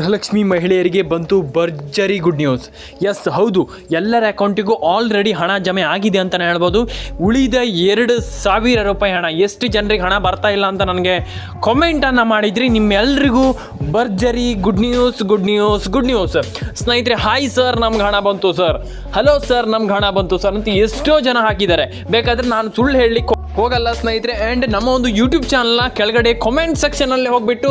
ಗೃಹಲಕ್ಷ್ಮಿ ಮಹಿಳೆಯರಿಗೆ ಬಂತು ಭರ್ಜರಿ ಗುಡ್ ನ್ಯೂಸ್ ಎಸ್ ಹೌದು. ಎಲ್ಲರ ಅಕೌಂಟಿಗೂ ಆಲ್ರೆಡಿ ಹಣ ಜಮೆ ಆಗಿದೆ ಅಂತಲೇ ಹೇಳ್ಬೋದು. ಉಳಿದ ಎರಡು ಸಾವಿರ ರೂಪಾಯಿ ಹಣ. ಎಷ್ಟು ಜನರಿಗೆ ಹಣ ಬರ್ತಾ ಇಲ್ಲ ಅಂತ ನನಗೆ ಕಾಮೆಂಟನ್ನು ಮಾಡಿದ್ರಿ. ನಿಮ್ಮೆಲ್ಲರಿಗೂ ಭರ್ಜರಿ good news good news good news ಸ್ನೇಹಿತರೆ ಹಾಯ್ ಸರ್ ನಮ್ಗೆ ಹಣ ಬಂತು ಸರ್ ಹಲೋ ಸರ್ ನಮ್ಗೆ ಹಣ ಬಂತು ಸರ್ ಅಂತ ಎಷ್ಟೋ ಜನ ಹಾಕಿದ್ದಾರೆ. ಬೇಕಾದರೆ ನಾನು ಸುಳ್ಳು ಹೇಳಲಿಕ್ಕೆ ಹೋಗಲ್ಲ ಸ್ನೇಹಿತರೆ ಆ್ಯಂಡ್ ನಮ್ಮ ಒಂದು ಯೂಟ್ಯೂಬ್ ಚಾನಲ್ನ ಕೆಳಗಡೆ ಕಮೆಂಟ್ ಸೆಕ್ಷನಲ್ಲಿ ಹೋಗಿಬಿಟ್ಟು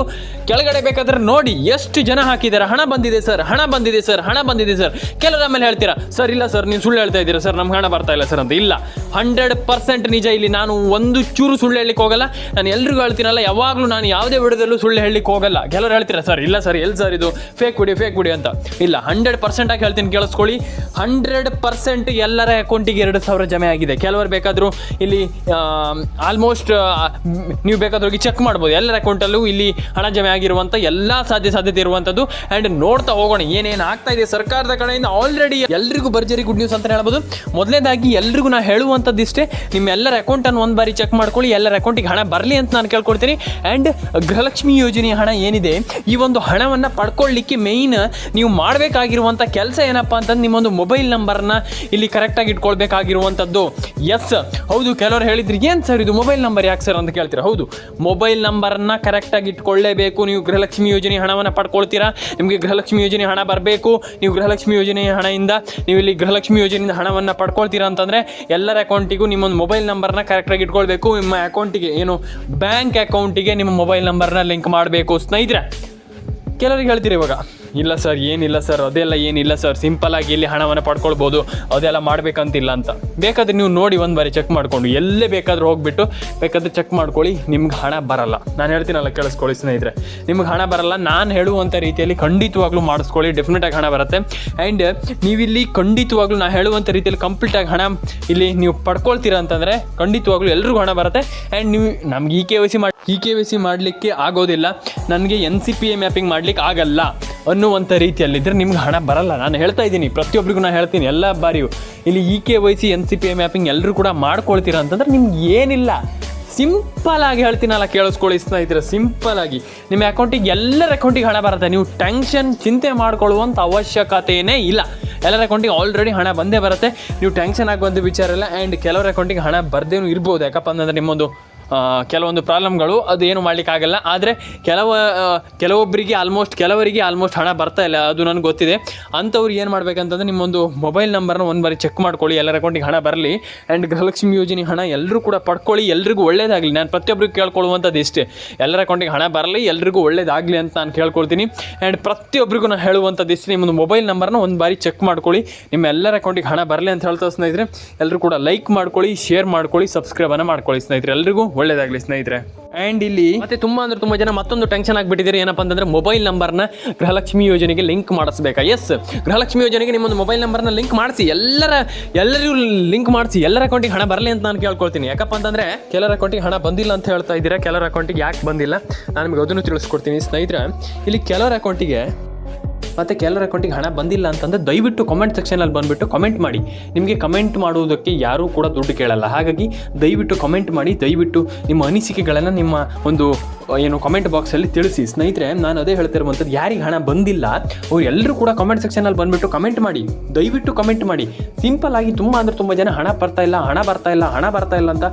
ಕೆಳಗಡೆ ಬೇಕಾದ್ರೆ ನೋಡಿ ಎಷ್ಟು ಜನ ಹಾಕಿದ್ದಾರೆ. ಹಣ ಬಂದಿದೆ ಸರ್ ಹಣ ಬಂದಿದೆ ಸರ್ ಹಣ ಬಂದಿದೆ ಸರ್ ಕೆಲವರ ಮೇಲೆ ಹೇಳ್ತೀರಾ? ಸರ್ ಇಲ್ಲ ಸರ್ ನೀವು ಸುಳ್ಳು ಹೇಳ್ತಾ ಇದ್ದೀರಾ ಸರ್ ನಮ್ಗೆ ಹಣ ಬರ್ತಾ ಇಲ್ಲ ಸರ್ ಅಂತ. ಇಲ್ಲ. ಹಂಡ್ರೆಡ್ ಪರ್ಸೆಂಟ್ ನಿಜ, ಇಲ್ಲಿ ನಾನು ಒಂದು ಚೂರು ಸುಳ್ಳು ಹೇಳಲಿಕ್ಕೆ ಹೋಗಲ್ಲ. ನಾನು ಎಲ್ಲರಿಗೂ ಹೇಳ್ತೀನಲ್ಲ, ಯಾವಾಗಲೂ ನಾನು ಯಾವುದೇ ವಿಡಿಯೋದಲ್ಲೂ ಸುಳ್ಳು ಹೇಳಲಿಕ್ಕೆ ಹೋಗಲ್ಲ. ಕೆಲವರು ಹೇಳ್ತೀರಾ, ಸರ್, ಇಲ್ಲ ಸರ್ ಎಲ್ಲಿ ಸರ್ ಇದು? ಫೇಕ್ ವಿಡಿಯೋ ಫೇಕ್ ವಿಡಿಯೋ ಅಂತ. ಇಲ್ಲ ಹಂಡ್ರೆಡ್ ಪರ್ಸೆಂಟ್ ಆಗಿ ಹೇಳ್ತೀನಿ, ಕೇಳಿಸ್ಕೊಳ್ಳಿ. ಹಂಡ್ರೆಡ್ ಪರ್ಸೆಂಟ್ ಎಲ್ಲರ ಅಕೌಂಟಿಗೆ ಎರಡು ಸಾವಿರ ಜಮೆ ಆಗಿದೆ. ಕೆಲವರು ಬೇಕಾದರೂ ಇಲ್ಲಿ ಆಲ್ಮೋಸ್ಟ್ ನೀವು ಬೇಕಾದ್ರೆ ಹೋಗಿ ಚೆಕ್ ಮಾಡ್ಬೋದು. ಎಲ್ಲರ ಅಕೌಂಟಲ್ಲೂ ಇಲ್ಲಿ ಹಣ ಜಮೆ ಆಗಿರುವಂಥ ಎಲ್ಲ ಸಾಧ್ಯ ಸಾಧ್ಯತೆ ಇರುವಂಥದ್ದು ಆ್ಯಂಡ್ ನೋಡ್ತಾ ಹೋಗೋಣ, ಏನೇನು ಆಗ್ತಾ ಇದೆ ಸರ್ಕಾರದ ಕಡೆಯಿಂದ ಆಲ್ರೆಡಿ ಎಲ್ರಿಗೂ ಭರ್ಜರಿ ಗುಡ್ ನ್ಯೂಸ್ ಅಂತ ಹೇಳ್ಬೋದು. ಮೊದಲನೇದಾಗಿ ಎಲ್ರಿಗೂ ನಾನು ಹೇಳುವಂಥದ್ದು ಇಷ್ಟೇ ನಿಮ್ಮ ಎಲ್ಲರ ಅಕೌಂಟನ್ನು ಒಂದು ಬಾರಿ ಚೆಕ್ ಮಾಡ್ಕೊಳ್ಳಿ, ಎಲ್ಲರ ಅಕೌಂಟಿಗೆ ಹಣ ಬರಲಿ ಅಂತ ನಾನು ಕೇಳ್ಕೊಡ್ತೀನಿ ಆ್ಯಂಡ್ ಗೃಹಲಕ್ಷ್ಮಿ ಯೋಜನೆಯ ಹಣ ಏನಿದೆ, ಈ ಒಂದು ಹಣವನ್ನು ಪಡ್ಕೊಳ್ಳಿಕ್ಕೆ ಮೇಯ್ನ್ ನೀವು ಮಾಡಬೇಕಾಗಿರುವಂಥ ಕೆಲಸ ಏನಪ್ಪ ಅಂತಂದು ನಿಮ್ಮೊಂದು ಮೊಬೈಲ್ ನಂಬರನ್ನ ಇಲ್ಲಿ ಕರೆಕ್ಟಾಗಿ ಇಟ್ಕೊಳ್ಬೇಕಾಗಿರುವಂಥದ್ದು ಎಸ್ ಹೌದು, ಕೆಲವರು ಹೇಳಿದ್ರು ಏನು ಸರ್ ಇದು ಮೊಬೈಲ್ ನಂಬರ್ ಯಾಕೆ ಸರ್ ಅಂತ ಕೇಳ್ತೀರಾ? ಹೌದು ಮೊಬೈಲ್ ನಂಬರನ್ನು ಕರೆಕ್ಟಾಗಿ ಇಟ್ಕೊಳ್ಳೇಬೇಕು ನೀವು ಗೃಹಲಕ್ಷ್ಮಿ ಯೋಜನೆ ಹಣವನ್ನು ಪಡ್ಕೊಳ್ತೀರಾ? ನಿಮಗೆ ಗೃಹಲಕ್ಷ್ಮಿ ಯೋಜನೆ ಹಣ ಬರಬೇಕು. ನೀವು ಗೃಹಲಕ್ಷ್ಮಿ ಯೋಜನೆಯ ಹಣದಿಂದ, ನೀವು ಇಲ್ಲಿ ಗೃಹಲಕ್ಷ್ಮಿ ಯೋಜನೆಯಿಂದ ಹಣವನ್ನು ಪಡ್ಕೊಳ್ತೀರಾ ಅಂತಂದರೆ ಎಲ್ಲರ ಅಕೌಂಟಿಗೂ ನಿಮ್ಮೊಂದು ಮೊಬೈಲ್ ನಂಬರ್ನ ಕರೆಕ್ಟಾಗಿ ಇಟ್ಕೊಳ್ಬೇಕು. ನಿಮ್ಮ ಅಕೌಂಟಿಗೆ ಏನು ಬ್ಯಾಂಕ್ ಅಕೌಂಟಿಗೆ ನಿಮ್ಮ ಮೊಬೈಲ್ ನಂಬರ್ನ ಲಿಂಕ್ ಮಾಡಬೇಕು. ಸ್ನೇಹಿತರೆ, ಕೆಲವರಿಗೆ ಹೇಳ್ತೀರಿ ಇವಾಗ? ಇಲ್ಲ ಸರ್ ಏನಿಲ್ಲ ಸರ್ ಅದೆಲ್ಲ ಏನಿಲ್ಲ ಸರ್ ಸಿಂಪಲ್ ಆಗಿ ಇಲ್ಲಿ ಹಣವನ್ನು ಪಡ್ಕೊಳ್ಬೋದು. ಅದೆಲ್ಲ ಮಾಡಬೇಕಂತಿಲ್ಲ ಅಂತ. ಬೇಕಾದ್ರೆ ನೀವು ನೋಡಿ ಒಂದು ಬಾರಿ ಚೆಕ್ ಮಾಡಿಕೊಂಡು. ಎಲ್ಲೇ ಬೇಕಾದ್ರೂ ಹೋಗ್ಬಿಟ್ಟು ಬೇಕಾದ್ರೆ ಚೆಕ್ ಮಾಡ್ಕೊಳ್ಳಿ, ನಿಮ್ಗೆ ಹಣ ಬರಲ್ಲ. ನಾನು ಹೇಳ್ತೀನಲ್ಲ, ಕೇಳಿಸ್ಕೊಳ್ಳಿ ಸ್ನೇಹಿತರೆ. ನಿಮ್ಗೆ ಹಣ ಬರಲ್ಲ, ನಾನು ಹೇಳುವಂಥ ರೀತಿಯಲ್ಲಿ ಖಂಡಿತವಾಗ್ಲೂ ಮಾಡಿಸ್ಕೊಳ್ಳಿ. ಡೆಫಿನೆಟಾಗಿ ಹಣ ಬರುತ್ತೆ. ಆ್ಯಂಡ್ ನೀವಿಲ್ಲಿ ಖಂಡಿತವಾಗ್ಲೂ ನಾನು ಹೇಳುವಂಥ ರೀತಿಯಲ್ಲಿ ಕಂಪ್ಲೀಟಾಗಿ ಹಣ ಇಲ್ಲಿ ನೀವು ಪಡ್ಕೊಳ್ತೀರ ಅಂತಂದರೆ ಖಂಡಿತವಾಗ್ಲೂ ಎಲ್ರಿಗೂ ಹಣ ಬರುತ್ತೆ. ಆ್ಯಂಡ್ ನೀವು, ನಮ್ಗೆ ಇ ಕೆ ವೈ ಸಿ ಮಾಡಿ ಇ ಕೆ ವೈ ಸಿ ಮಾಡಲಿಕ್ಕೆ ಆಗೋದಿಲ್ಲ. ನನಗೆ N C P A mapping ಮಾಡಲಿಕ್ಕೆ ಆಗಲ್ಲ. ಅನ್ನುವಂಥ ರೀತಿಯಲ್ಲಿದ್ದರೆ ನಿಮ್ಗೆ ಹಣ ಬರಲ್ಲ. ನಾನು ಹೇಳ್ತಾ ಇದ್ದೀನಿ ಪ್ರತಿಯೊಬ್ಬರಿಗೂ ನಾನು ಹೇಳ್ತೀನಿ, ಎಲ್ಲ ಬಾರಿಯೂ. ಇಲ್ಲಿ E K Y C N C P A mapping ಎಲ್ಲರೂ ಕೂಡ ಮಾಡ್ಕೊಳ್ತೀರಾ ಅಂತಂದ್ರೆ ನಿಮ್ಗೆ ಏನಿಲ್ಲ. ಸಿಂಪಲ್ ಆಗಿ ಹೇಳ್ತೀನಲ್ಲ, ಕೇಳಿಸ್ಕೊಳ್ಳಿ ಸ್ನೇಹಿತರೆ ಸಿಂಪಲ್ ಆಗಿ. ನಿಮ್ಮ ಅಕೌಂಟಿಗೆ ಎಲ್ಲರ ಅಕೌಂಟಿಗೆ ಹಣ ಬರುತ್ತೆ. ನೀವು ಟೆನ್ಷನ್ ಚಿಂತೆ ಮಾಡ್ಕೊಳ್ಳುವಂಥ ಅವಶ್ಯಕತೆಯೇ ಇಲ್ಲ. ಎಲ್ಲರ ಅಕೌಂಟಿಗೆ ಆಲ್ರೆಡಿ ಹಣ ಬಂದೇ ಬರುತ್ತೆ. ನೀವು ಟೆನ್ಷನ್ ಆಗಿ ಬಂದು ವಿಚಾರ ಇಲ್ಲ. ಆ್ಯಂಡ್ ಕೆಲವರ ಅಕೌಂಟಿಗೆ ಹಣ ಬರ್ದೇನು ಇರ್ಬೋದು. ಯಾಕಪ್ಪ ಅಂತಂದರೆ ನಿಮ್ಮೊಂದು ಕೆಲವೊಂದು ಪ್ರಾಬ್ಲಮ್ಗಳು ಅದು ಏನು ಮಾಡಲಿಕ್ಕಾಗಲ್ಲ. ಆದರೆ ಕೆಲವು ಕೆಲವೊಬ್ಬರಿಗೆ ಆಲ್ಮೋಸ್ಟ್ ಕೆಲವರಿಗೆ ಆಲ್ಮೋಸ್ಟ್ ಹಣ ಬರ್ತಾ ಇಲ್ಲ, ಅದು ನನಗೆ ಗೊತ್ತಿದೆ. ಅಂಥವ್ರು ಏನು ಮಾಡಬೇಕಂತಂದ್ರೆ ನಿಮ್ಮೊಂದು ಮೊಬೈಲ್ ನಂಬರ್ನ ಒಂದು ಬಾರಿ ಚೆಕ್ ಮಾಡ್ಕೊಳ್ಳಿ, ಎಲ್ಲರ ಅಕೌಂಟಿಗೆ ಹಣ ಬರಲಿ. ಆ್ಯಂಡ್ ಗೃಹಲಕ್ಷ್ಮಿ ಯೋಜನೆ ಹಣ ಎಲ್ಲರೂ ಕೂಡ ಪಡ್ಕೊಳ್ಳಿ, ಎಲ್ರಿಗೂ ಒಳ್ಳೇದಾಗಲಿ. ನಾನು ಪ್ರತಿಯೊಬ್ಬರಿಗೆ ಕೇಳ್ಕೊಳ್ಳುವಂಥದ್ದು ಇಷ್ಟೇ. ಎಲ್ಲರ ಅಕೌಂಟಿಗೆ ಹಣ ಬರಲಿ, ಎಲ್ರಿಗೂ ಒಳ್ಳೇದಾಗಲಿ ಅಂತ ನಾನು ಕೇಳ್ಕೊಳ್ತೀನಿ. ಆ್ಯಂಡ್ ಪ್ರತಿಯೊಬ್ಬರಿಗೂ ನಾನು ಹೇಳುವಂಥದ್ದು ಇಷ್ಟೇ, ನಿಮ್ಮೊಂದು ಮೊಬೈಲ್ ನಂಬರ್ನ ಒಂದು ಬಾರಿ ಚೆಕ್ ಮಾಡ್ಕೊಳ್ಳಿ. ನಿಮ್ಮ ಎಲ್ಲರ ಅಕೌಂಟಿಗೆ ಹಣ ಬರಲಿ ಅಂತ ಹೇಳ್ತಾ ಸ್ನೇಹಿತರೆ ಎಲ್ಲರೂ ಕೂಡ ಲೈಕ್ ಮಾಡ್ಕೊಳ್ಳಿ ಶೇರ್ ಮಾಡ್ಕೊಳ್ಳಿ ಸಬ್ಸ್ಕ್ರೈಬನ್ನು ಮಾಡ್ಕೊಳ್ಳಿ ಸ್ನೇಹಿತರೆ. ಎಲ್ರಿಗೂ ಒಳ್ಳೇದಾಗಲಿ ಸ್ನೇಹಿತರೆ. ಆ್ಯಂಡ್ ಇಲ್ಲಿ ಮತ್ತೆ ತುಂಬಾ ಅಂದ್ರೆ ತುಂಬಾ ಜನ ಮತ್ತೊಂದು ಟೆನ್ಷನ್ ಆಗಿಬಿಟ್ಟಿದ್ದೀರಿ. ಏನಪ್ಪ ಅಂತಂದ್ರೆ ಮೊಬೈಲ್ ನಂಬರ್ನ ಗೃಹಲಕ್ಷ್ಮಿ ಯೋಜನೆಗೆ ಲಿಂಕ್ ಮಾಡಿಸ್ಬೇಕಾ? ಎಸ್ ಗೃಹಲಕ್ಷ್ಮಿ ಯೋಜನೆಗೆ ನಿಮ್ಮೊಂದು ಮೊಬೈಲ್ ನಂಬರ್ನ ಲಿಂಕ್ ಮಾಡಿಸಿ. ಎಲ್ಲರ, ಎಲ್ಲರಿಗೂ ಲಿಂಕ್ ಮಾಡಿಸಿ. ಎಲ್ಲರ ಅಕೌಂಟಿಗೆ ಹಣ ಬರಲಿ ಅಂತ ನಾನು ಕೇಳ್ಕೊಳ್ತೀನಿ. ಯಾಕಪ್ಪ ಅಂತಂದ್ರೆ ಕೆಲರ ಅಕೌಂಟಿಗೆ ಹಣ ಬಂದಿಲ್ಲ ಅಂತ ಹೇಳ್ತಾ ಇದ್ದೀರಾ? ಕೆಲರ ಅಕೌಂಟಿಗೆ ಯಾಕೆ ಬಂದಿಲ್ಲ? ನಾನು ನಿಮಗೆ ಅದನ್ನು ತಿಳಿಸ್ಕೊಡ್ತೀನಿ ಸ್ನೇಹಿತರೆ. ಇಲ್ಲಿ ಕೆಲವರ ಅಕೌಂಟಿಗೆ ಮತ್ತು ಕೆಲವರ ಅಕೌಂಟಿಗೆ ಹಣ ಬಂದಿಲ್ಲ ಅಂತಂದರೆ ದಯವಿಟ್ಟು ಕಮೆಂಟ್ ಸೆಕ್ಷನಲ್ಲಿ ಬಂದುಬಿಟ್ಟು ಕಮೆಂಟ್ ಮಾಡಿ. ನಿಮಗೆ ಕಮೆಂಟ್ ಮಾಡುವುದಕ್ಕೆ ಯಾರೂ ಕೂಡ ದುಡ್ಡು ಕೇಳಲ್ಲ. ಹಾಗಾಗಿ ದಯವಿಟ್ಟು ಕಮೆಂಟ್ ಮಾಡಿ, ದಯವಿಟ್ಟು ನಿಮ್ಮ ಅನಿಸಿಕೆಗಳನ್ನು ನಿಮ್ಮ ಒಂದು ಏನು ಕಮೆಂಟ್ ಬಾಕ್ಸಲ್ಲಿ ತಿಳಿಸಿ. ಸ್ನೇಹಿತರೆ, ನಾನು ಅದೇ ಹೇಳ್ತಿರುವಂಥದ್ದು, ಯಾರಿಗೆ ಹಣ ಬಂದಿಲ್ಲ ಅವ್ರು ಎಲ್ಲರೂ ಕೂಡ ಕಮೆಂಟ್ ಸೆಕ್ಷನಲ್ಲಿ ಬಂದುಬಿಟ್ಟು ಕಮೆಂಟ್ ಮಾಡಿ. ದಯವಿಟ್ಟು ಕಮೆಂಟ್ ಮಾಡಿ. ಸಿಂಪಲ್ ಆಗಿ ತುಂಬ ಅಂದರೆ ತುಂಬ ಜನ ಹಣ ಬರ್ತಾ ಇಲ್ಲ, ಹಣ ಬರ್ತಾ ಇಲ್ಲ, ಹಣ ಬರ್ತಾ ಇಲ್ಲ ಅಂತ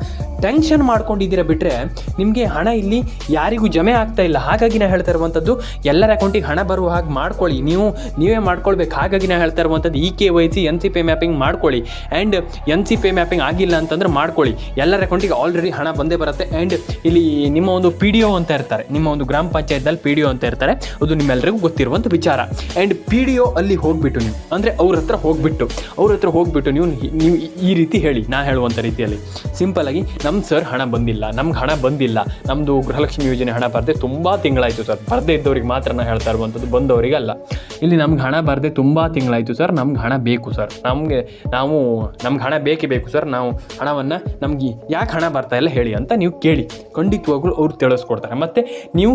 ಟೆನ್ಷನ್ ಮಾಡ್ಕೊಂಡಿದ್ದೀರ ಬಿಟ್ಟರೆ ನಿಮಗೆ ಹಣ ಇಲ್ಲಿ ಯಾರಿಗೂ ಜಮೆ ಆಗ್ತಾ ಇಲ್ಲ. ಹಾಗಾಗಿ ನಾ ಹೇಳ್ತಾ ಇರುವಂಥದ್ದು, ಎಲ್ಲರ ಅಕೌಂಟಿಗೆ ಹಣ ಬರುವ ಹಾಗೆ ಮಾಡ್ಕೊಳ್ಳಿ. ನೀವು, ನೀವೇ ಮಾಡ್ಕೊಳ್ಬೇಕು. ಹಾಗಾಗಿ ನಾ ಹೇಳ್ತಾ ಇರುವಂಥದ್ದು E K Y C, N C pay mapping ಮಾಡ್ಕೊಳ್ಳಿ. And N C pay mapping ಆಗಿಲ್ಲ ಅಂತಂದ್ರೆ ಮಾಡ್ಕೊಳ್ಳಿ. ಎಲ್ಲರ ಅಕೌಂಟಿಗೆ ಆಲ್ರೆಡಿ ಹಣ ಬಂದೇ ಬರುತ್ತೆ. ಆ್ಯಂಡ್ ಇಲ್ಲಿ ನಿಮ್ಮ ಒಂದು ಪಿ ಡಿ ಒ ಅಂತ ಇರ್ತಾರೆ, ನಿಮ್ಮ ಒಂದು ಗ್ರಾಮ ಪಂಚಾಯತ್ದಲ್ಲಿ ಪಿ ಡಿ ಒ ಅಂತ ಇರ್ತಾರೆ, ಅದು ನಿಮ್ಮೆಲ್ಲರಿಗೂ ಗೊತ್ತಿರುವಂಥ ವಿಚಾರ. ಆ್ಯಂಡ್ ಪಿ ಡಿ ಒ ಅಲ್ಲಿ ಹೋಗ್ಬಿಟ್ಟು ನೀವು, ಅಂದರೆ ಅವ್ರ ಹತ್ರ ಹೋಗ್ಬಿಟ್ಟು, ಅವ್ರ ಹತ್ರ ಹೋಗ್ಬಿಟ್ಟು ನೀವು ನೀವು ಈ ರೀತಿ ಹೇಳಿ, ನಾ ಹೇಳುವಂಥ ರೀತಿಯಲ್ಲಿ. ಸಿಂಪಲ್ ಆಗಿ ನಮ್ಮ ಸರ್ ಹಣ ಬಂದಿಲ್ಲ, ನಮ್ಗೆ ಹಣ ಬಂದಿಲ್ಲ. ನಮ್ಮದು ಗೃಹಲಕ್ಷ್ಮಿ ಯೋಜನೆ ಹಣ ಬರದೆ ತುಂಬ ತಿಂಗಳಾಯಿತು ಸರ್. ಬರದೆ ಇದ್ದವ್ರಿಗೆ ಮಾತ್ರ ನಾ ಹೇಳ್ತಾ ಇರುವಂಥದ್ದು ಬಂದವರಿಗೆ ಅಲ್ಲ ಇಲ್ಲಿ ನಮ್ಗೆ ಹಣ ಬರದೆ ತುಂಬ ತಿಂಗಳಾಯಿತು ಸರ್. ನಮ್ಗೆ ಹಣ ಬೇಕು ಸರ್. ನಮಗೆ ನಾವು, ನಮ್ಗೆ ಹಣ ಬೇಕೇ ಬೇಕು ಸರ್. ನಾವು ಹಣವನ್ನು ನಮಗೆ ಯಾಕೆ ಹಣ ಬರ್ತಾ ಇಲ್ಲ ಹೇಳಿ ಅಂತ ನೀವು ಕೇಳಿ. ಖಂಡಿತವಾಗ್ಲೂ ಅವ್ರು ತಿಳಿಸ್ಕೊಡ್ತಾರೆ. ಮತ್ತು ನೀವು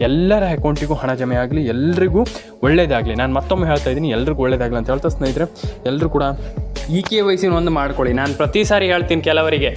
ಎಲ್ಲರ ಅಕೌಂಟಿಗೂ ಹಣ ಜಮೆ ಆಗಲಿ, ಎಲ್ರಿಗೂ ಒಳ್ಳೇದಾಗಲಿ. ನಾನು ಮತ್ತೊಮ್ಮೆ ಹೇಳ್ತಾ ಇದ್ದೀನಿ, ಎಲ್ರಿಗೂ ಒಳ್ಳೇದಾಗಲಿ ಅಂತ ಹೇಳ್ತಾ ಸ್ನೇಹಿತರೆ ಎಲ್ಲರೂ ಕೂಡ ಇ ಕೆ ವಯಸ್ಸಿನ ಒಂದು ಮಾಡ್ಕೊಳ್ಳಿ. ನಾನು ಪ್ರತಿ ಸಾರಿ ಹೇಳ್ತೀನಿ ಕೆಲವರಿಗೆ.